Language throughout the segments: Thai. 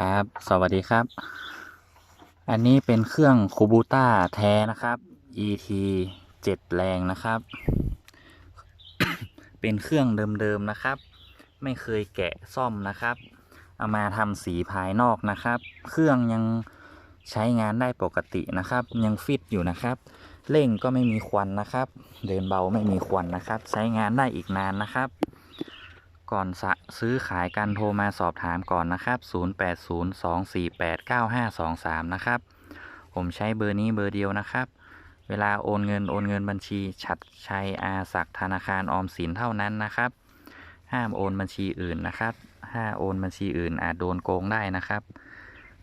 ครับ สวัสดีครับ อันนี้เป็นเครื่องคูบูต้าแท้นะครับ ET 7 แรงนะครับ เป็นเครื่องเดิมๆนะครับ ไม่เคยแกะซ่อมนะครับ เอามาทำสีภายนอกนะครับ เครื่องยังใช้งานได้ปกตินะครับ ยังฟิตอยู่นะครับ เร่งก็ไม่มีควันนะครับ เดินเบาไม่มีควันนะครับ ใช้งานได้อีกนานนะครับ ก่อนซื้อขายกันโทรมาสอบถามก่อนนะครับ 0802489523 นะครับ ผมใช้เบอร์นี้เบอร์เดียวนะครับ เวลาโอนเงินโอนเงินบัญชีฉัดชัยอาศักธนาคารออมสินเท่านั้นนะครับ ห้ามโอนบัญชีอื่นนะครับ ถ้าโอนบัญชีอื่นอาจโดนโกงได้นะครับ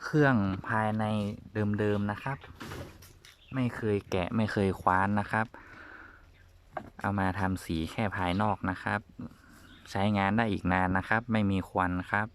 เครื่องภายในเดิมๆนะครับ ไม่เคยแกะไม่เคยคว้านนะครับ เอามาทำสีแค่ภายนอกนะครับ ใช้งานได้อีกนานนะครับ ไม่มีควันครับ